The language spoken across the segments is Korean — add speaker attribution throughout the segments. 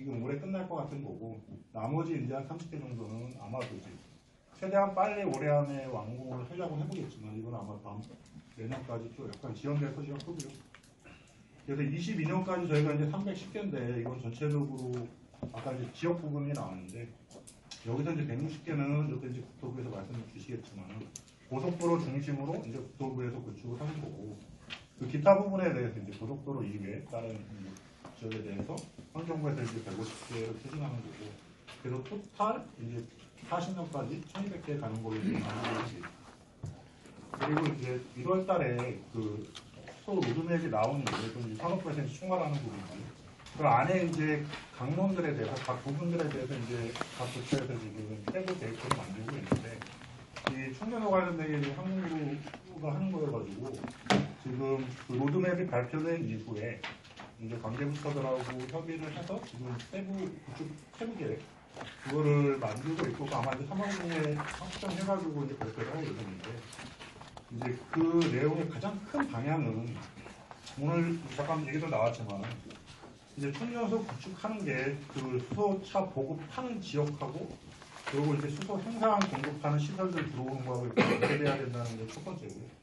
Speaker 1: 지금 올해 끝날 것 같은 거고 나머지 이제 한 30개 정도는 아마도 이제 최대한 빨리 올해 안에 완공을 하려고 해보겠지만 이건 아마 다음 내년까지 좀 약간 지연될 것이라 크고요. 그래서 22년까지 저희가 이제 310개인데 이건 전체적으로 아까 이제 지역 부분이 나왔는데 여기서 이제 160개는 이것도 이제 국토부에서 말씀을 주시겠지만 고속도로 중심으로 이제 국토부에서 구축을 하는 거고 그 기타 부분에 대해서 이제 고속도로 이외에 다른 이 지역에 대해서 환경부에서 이제 150개를 추진하는 거고 그래서 토탈 이제 40년까지 1200개 가는 걸로 나누고 있습니다. 그리고 이제 1월 달에 그소 로드맵이 나오는데 그 산업부에서 이제 총괄하는 부분이고 그 안에 이제 강론들에 대해서 각 부분들에 대해서 이제 각 부처에서 지금 세부 계획표를 만들고 있는데 이 충전과 관련된 게 한국부가 하는 거여가지고 지금 그 로드맵이 발표된 이후에 이제 관계부처들하고 협의를 해서 지금 세부 구축 세부 계획 그거를 만들고 있고 아마 이제 3월에 확정해가지고 이제 발표를 하고 있는데 이제 그 내용의 가장 큰 방향은 오늘 잠깐 얘기도 나왔지만 이제 충전소 구축하는 게 그 수소차 보급하는 지역하고 그리고 이제 수소 생산 공급하는 시설들 들어오는 거하고 이렇게 연계돼야 된다는 게 첫 번째고요.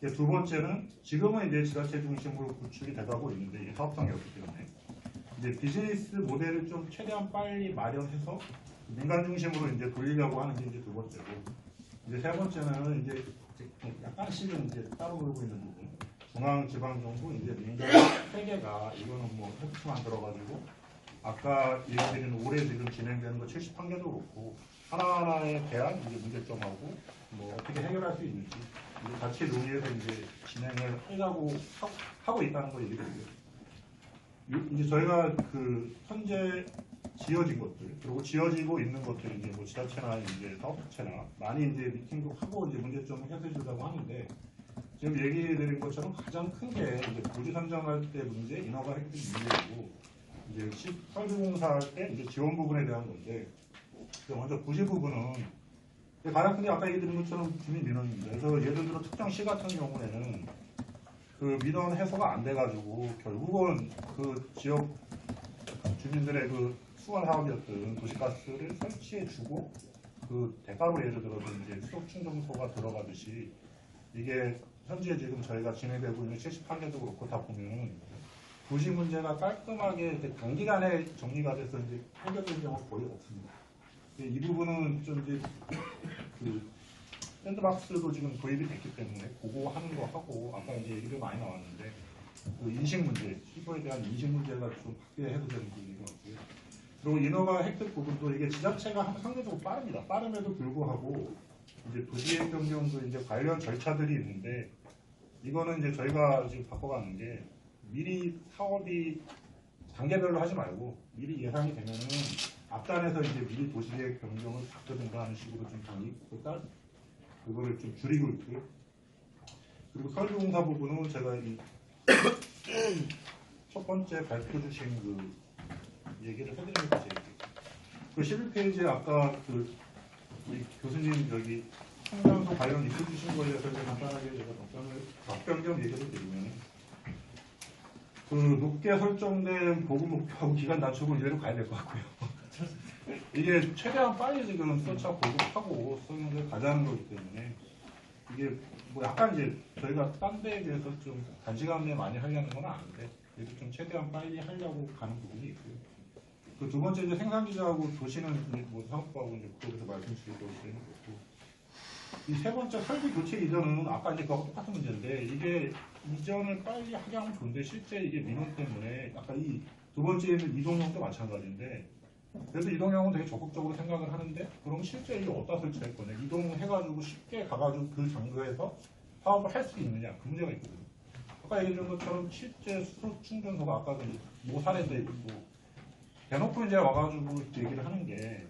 Speaker 1: 두 번째는 지금은 이제 지자체 중심으로 구축이 돼가고 있는데 사업성이 없기 때문에 이제 비즈니스 모델을 좀 최대한 빨리 마련해서 민간 중심으로 이제 돌리려고 하는 게 이제 두 번째고 이제 세 번째는 이제 약간씩은 이제 따로 놀고 있는 부분. 중앙 지방 정부 이제 민간 세 개가 이거는 뭐 협치만 들어가지고 아까 얘기드린 올해 지금 진행되는 거 71개도 그렇고 하나하나에 대한 이제 문제점하고 뭐 어떻게 해결할 수 있는지 같이 논의해서 이제 진행을 하려고 하- 하고 있다는 거 얘기드리고요. 요- 이제 저희가 그 현재 지어진 것들 그리고 지어지고 있는 것들이 이제 뭐 지자체나 이제 사업체나 많이 이제 미팅도 하고 이제 문제점을 해소해 주려고 하는데 지금 얘기 드린 것처럼 가장 큰 게 이제 부지 선정할 때 문제, 인허가 획득 문제이고 이제 시- 설계공사 할 때 이제 지원 부분에 대한 건데 먼저 부지 부분은 가장 큰 게 아까 얘기 드린 것처럼 주민 민원입니다. 그래서 예를 들어 특정 시 같은 경우에는 그 민원 해소가 안 돼가지고 결국은 그 지역 주민들의 그 수원 사업이었던 도시가스를 설치해주고 그 대가로 예를 들어서 이제 수속 충전소가 들어가듯이 이게 현재 지금 저희가 진행되고 있는 78개도 그렇고 다 보면 부지 문제가 깔끔하게 단기간에 정리가 돼서 이제 해결된 경우가 거의 없습니다. 근데 이 부분은 좀 이제 그 샌드박스도 지금 도입이 됐기 때문에 그거 하는 거 하고 아까 이제 얘기도 많이 나왔는데 그 인식 문제, 시도에 대한 인식 문제가 좀 바뀌어야 해소되는 부분인 것 같고요. 그리고 인허가 획득 부분도 이게 지자체가 상대적으로 빠릅니다. 빠름에도 불구하고 이제 도시계획 변경도 이제 관련 절차들이 있는데 이거는 이제 저희가 지금 바꿔가는 게 미리 사업이 단계별로 하지 말고 미리 예상이 되면은 앞단에서 이제 미리 도시계획 변경을 바꾸든가 하는 식으로 좀 방이 일단 그거를 좀 줄이고 있고요. 그리고 설계공사 부분은 제가 이 첫 번째 발표 주신 그 얘기를 제 얘기. 그 11페이지에 아까 그 교수님 여기 청년소 관련 이슈 주신 거에 대해서 간단하게 제가 답변을 답변 겸 얘기를 드리면 그 높게 설정된 보급 목표하고 기간 단축을 이대로 가야 될 것 같고요. 이게 최대한 빨리 지금 수차 보급하고 수용을 가자는 거기 때문에 이게 뭐 약간 이제 저희가 딴 데에 비해서 좀 단시간 내에 많이 하려는 건 아닌데 그래도 좀 최대한 빨리 하려고 가는 부분이 있고요. 그 두 번째 이제 생산 기자하고 도시는 이제 뭐 사업부하고 이제 그쪽에서 말씀드리고 있는 거고 이 세 번째 설비 교체 이전은 아까 이제 그거 똑같은 문제인데 이게 이전을 빨리 하게 하면 좋은데 실제 이게 민원 때문에 아까 이 두 번째는 이동형도 마찬가지인데 그래서 이동형은 되게 적극적으로 생각을 하는데 그럼 실제 이게 어디다 설치할 거냐 이동해가지고 쉽게 가가지고 그 장소에서 사업을 할 수 있느냐 그 문제가 있거든요. 아까 얘기한 것처럼 실제 수소 충전소가 아까도 이제 모 사례도 있고 대놓고 이제 와가지고 얘기를 하는 게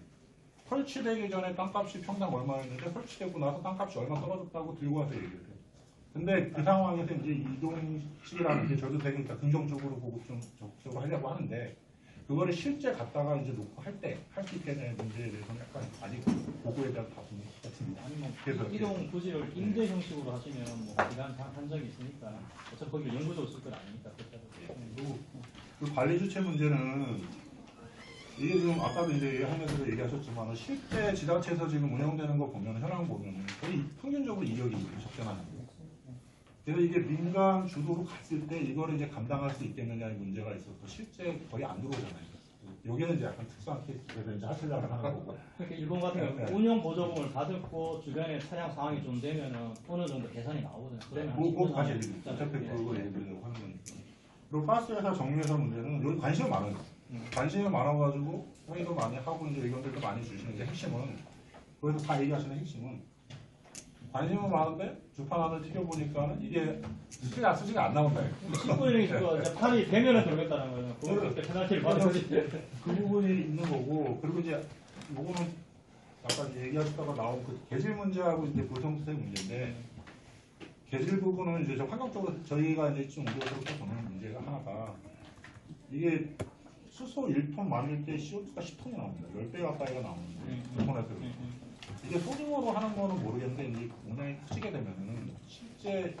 Speaker 1: 설치되기 전에 땅값이 평당 얼마였는데 설치되고 나서 땅값이 얼마 떨어졌다고 들고 와서 얘기를 해요. 근데 그 상황에서 이제 이동식이라는 게 저도 되게 긍정적으로 보고 좀 적극적으로 하려고 하는데 그거를 실제 갖다가 이제 놓고 할 때 할 수 있겠냐의 문제에 대해서는 약간 아직 보고에 대한 답은 같습니다.
Speaker 2: 아니면
Speaker 1: 그래서
Speaker 2: 이동 부지를 임대 형식으로 하시면 뭐 기간 한- 한정이 있으니까 어차피 거기 연구도 없을 건 아니니까 그렇다고.
Speaker 1: 그리고 그 관리 주체 문제는 이게 좀 아까도 이제 하면서 얘기하셨지만 실제 지자체에서 지금 운영되는 거 보면 현황 보면 거의 평균적으로 이력이 적잖아요. 그래서 이게 민간 주도로 갔을 때 이걸 이제 감당할 수 있겠느냐의 문제가 있어서 실제 거의 안 들어오잖아요. 여기는 이제 약간 특수한 케이스에서 이제 하시려고 하는 거고.
Speaker 2: 그러니까 일본 같은 경우
Speaker 1: 네.
Speaker 2: 운영 보조금을 받고 주변에 차량 상황이 좀 되면은 어느 정도 계산이 나오거든요. 그러면 한
Speaker 1: 그거
Speaker 2: 10년
Speaker 1: 다시. 어차피
Speaker 2: 예.
Speaker 1: 그거 얘기 드리려고 하는 거니까. 그리고 가스회사 정리회사 문제는 여기 관심이 많아요.
Speaker 2: 음.
Speaker 1: 관심이 많아가지고 회의도 많이 하고 이제 의견들도 많이 주시는데 핵심은 그래서 다 얘기하시는 핵심은 관심은 많은데 주판안을 튀겨보니까는 이게 수치가 수치가 안 나온다.
Speaker 2: 10분이 있고 이제 판이 되면은 들어겠다는 거예요. 그걸 그렇게 페널티를 받아야지.
Speaker 1: 그 부분이 있는 거고 그리고 이제 요거는 아까 얘기하셨다가 나온 그 계질 문제하고 이제 보성세 문제인데 계질 부분은 이제 저 환경적으로 저희가 이제 좀 우려스럽게 보는 문제가 하나가 이게 수소 1톤 만일 때 CO2가 10톤이 나옵니다. 10배 가까이가 나오는데
Speaker 2: 음.
Speaker 1: 1톤에서
Speaker 2: 음, 음.
Speaker 1: 이게 소규모로 하는 거는 모르겠는데 이제 공장이 커지게 되면은 실제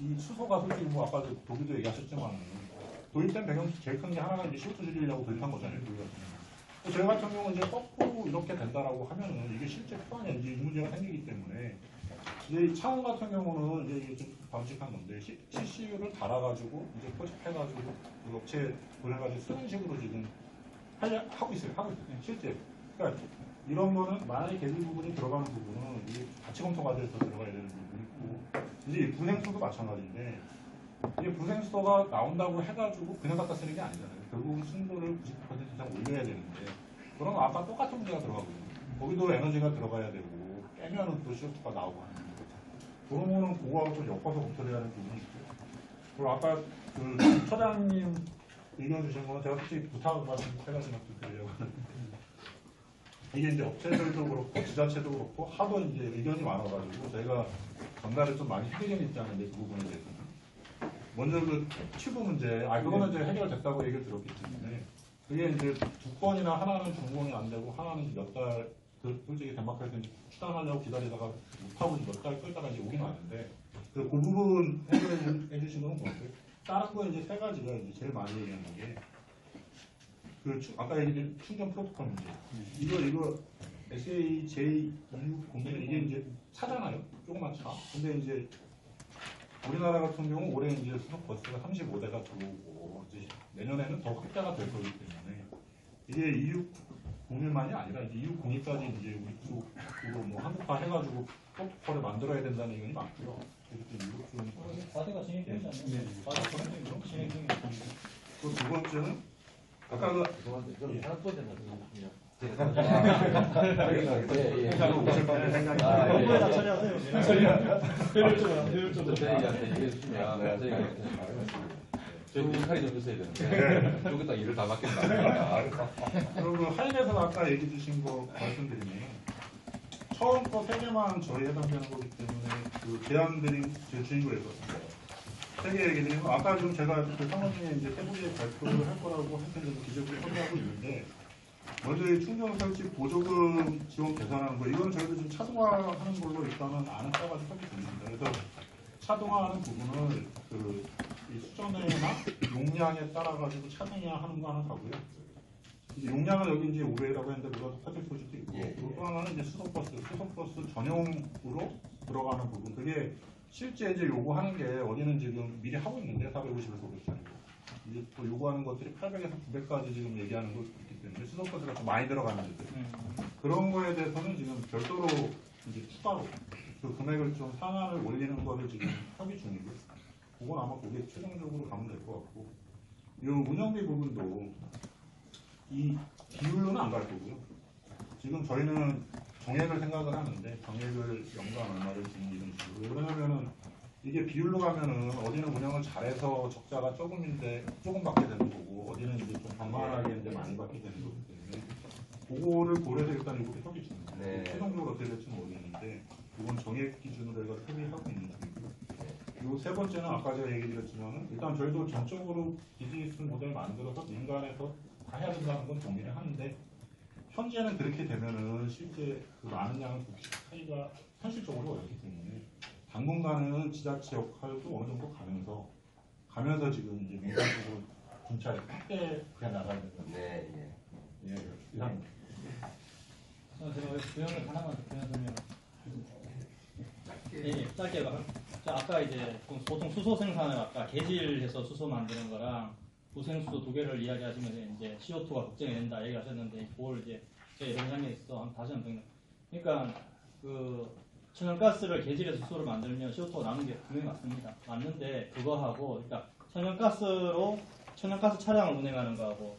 Speaker 1: 이 수소가 솔직히 뭐 아까 그 도기도 얘기하셨지만 도입된 배경 제일 큰 게 하나가 이제 CO2 줄이려고 도입한 거잖아요. 저희 같은 경우는 이제 거꾸로 이렇게 된다라고 하면은 이게 실제 이제 이 문제가 생기기 때문에 이제 이 차원 같은 경우는 이제 이게 좀 바람직한 건데 CCU를 달아가지고 이제 포집해가지고 그 업체 보내가지고 쓰는 식으로 지금 하고 있어요. 하고 있어요. 실제. 그러니까 이런 거는 만약에 계절 부분이 들어가는 부분은 이게 가치 검토 과정에서 들어가야 되는 부분이 있고 이제 이 분행수도 마찬가지인데 이게 분행수가 나온다고 해가지고 그냥 갖다 쓰는 게 아니잖아요. 결국은 순도를 90% 이상 올려야 되는데 그러면 아까 똑같은 문제가 들어가거든요. 거기도 에너지가 들어가야 되고 깨면은 또 CO2가 나오고 하는 거죠. 그런 거는 그거하고 좀 엮어서 검토해야 하는 부분이 있고요. 그리고 아까 그 처장님 의견 주신 거는 제가 솔직히 부탁을 말씀 좀 드리려고 하는데 이게 이제 업체들도 그렇고 지자체도 그렇고 하도 이제 의견이 많아가지고 저희가 전날에 좀 많이 해결 입장인데 그 부분에 대해서는 먼저 그 튜브 문제, 아 그거는 이제 해결됐다고 얘기를 들었기 때문에 그게 이제 두 건이나 하나는 준공이 안 되고 하나는 몇 달, 그 솔직히 덴마크에서 추단하려고 기다리다가 못하고 몇 달 끌다가 이제 오긴 왔는데 그, 그 부분 해결해 주- 해주신 거는 뭐였어요? 다른 거 이제 세 가지가 이제 제일 많이 얘기하는 게 그 아까 얘기한 충전 프로토콜 문제. 이거 이거 SA J 260은 이게 이제 차잖아요. 조그만 차. 근데 이제 우리나라 같은 경우 올해 이제 수석 버스가 35대가 들어오고 이제 내년에는 더 확대가 될 거기 때문에 이게 2601만이 아니라 이제 2602까지 이제 우리 쪽으로 뭐 한국화 해가지고 프로토콜을 만들어야 된다는 의견이 많고요. 그래서 이것 좀
Speaker 2: 과제가 진행되지 않나요? 과제 진행 진행 중이에요.
Speaker 1: 그두 번째는 아까 그 예,
Speaker 3: 아, 예.
Speaker 2: 공부에다 처리하세요. 효율적으로 효율적으로.
Speaker 3: 저희한테 얘기해 주시면 저희가 저희 역할이 좀 있어야 되는데 여기 딱 일을 다 맡겠다.
Speaker 1: 그리고 하인에서 아까 얘기 주신 거 말씀드리면 처음 거 세 개만 저희 해당되는 거기 때문에 그 제안 드린 제 주인으로 해서 세개 얘기 드리면 아까 좀 제가 그 상원님에 이제 세부에 발표를 할 거라고 했는데 기재부에 처리하고 있는데 먼저 이 충전 설치 보조금 지원 계산하는 거 이건 저희도 좀 차등화하는 걸로 일단은 안을 짜가지고 하게 됩니다. 그래서 차등화하는 부분을 그이 수전회나 용량에 따라 가지고 차등화하는 거 하나 가고요. 용량은 여기 이제 500이라고 했는데 그것도 퍼즐 소지도 있고
Speaker 3: 예,
Speaker 1: 그리고 또 하나는 이제 수소버스, 수소버스 전용으로 들어가는 부분 그게 실제 이제 요구하는 게 어디는 지금 미리 하고 있는데 450에서 500짜리고 이제 또 요구하는 것들이 800에서 900까지 지금 얘기하는 거 있기 때문에 수소버스가 좀 많이 들어가는 데들
Speaker 2: 음.
Speaker 1: 그런 거에 대해서는 지금 별도로 이제 추가로 그 금액을 좀 상한을 올리는 거를 지금 협의 중이고 그건 아마 그게 최종적으로 가면 될 것 같고 이 운영비 부분도 이 비율로는 안 갈 거고요. 지금 저희는 정액을 생각을 하는데 정액을 연간 얼마를 지금 이런 식으로 왜냐하면은 이게 비율로 가면은 어디는 운영을 잘해서 적자가 조금인데 조금 받게 되는 거고 어디는 이제 좀 방만하게 했는데 많이 받게 되는 거기 때문에 그거를 고려해서 일단 이렇게 협의 중입니다.
Speaker 3: 네.
Speaker 1: 최종적으로 어떻게 될지 모르겠는데 이건 정액 기준으로 해서 협의하고 있는 중이고요. 그리고 세 번째는 아까 제가 얘기 드렸지만은 일단 저희도 전적으로 비즈니스 모델 만들어서 민간에서 다 해야 된다는 건 동의를 하는데 현재는 그렇게 되면은 실제 그 많은 양을 하기가 현실적으로 어렵기 때문에 당분간은 지자체 역할도 어느 정도 가면서 가면서 지금 이제 민간 쪽으로 군차에 확대 그냥 나가야 된다.
Speaker 3: 네, 예. 이해가
Speaker 2: 어, 제가 왜 구형을 하나만 설명. 예, 예, 짧게 말. 자, 아까 이제 보통 수소 생산을 아까 개질해서 수소 만드는 거랑 부생수소 두 개를 이야기하시면서 이제 CO2가 걱정이 된다 얘기하셨는데 그걸 이제 이런 장면에 있어 다시 한번 더 그러니까 그 천연가스를 개질해서 수소를 만들면 CO2가 나는 게 분명히 맞습니다. 맞는데 그거하고 그러니까 천연가스로 천연가스 차량을 운행하는 거하고